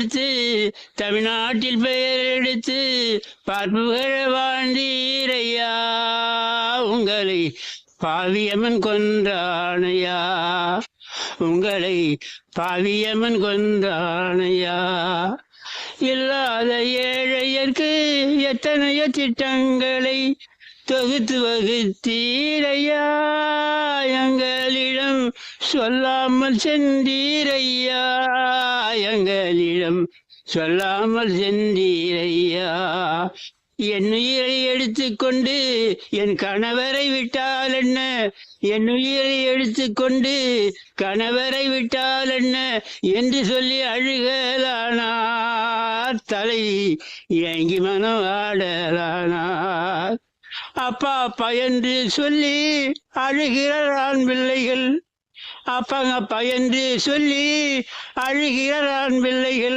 எடுத்து தமிழ்நாட்டில் பெயர் எடுத்து பார்ப்புகழ வாழ்ந்தீரையா? உங்களை பாவியம்மன் கொன்றானையா? உங்களை பாவியம்மன் கொன்றானையா? இல்லாத ஏழையர்க்கு எத்தனையோ திட்டங்களை தொகுத்து வகுத்தீரையா? எங்களிடம் சொல்லாமல் சென்றீரையா? எங்களிடம் சொல்லாமல் சென்றீரையா? என் உயிரை எடுத்துக்கொண்டு என் கணவரை விட்டால் என்ன? என் உயிரை எடுத்துக்கொண்டு கணவரை விட்டால் என்ன? என்று சொல்லி அழுகலானார். தலை ஏங்கி மனம் ஆடலானார். அப்பா அப்பா என்று சொல்லி அழுகிறார் ஆண் பிள்ளைகள். அப்பாங்க அப்பா என்று சொல்லி அழுகிறார் ஆண் பிள்ளைகள்.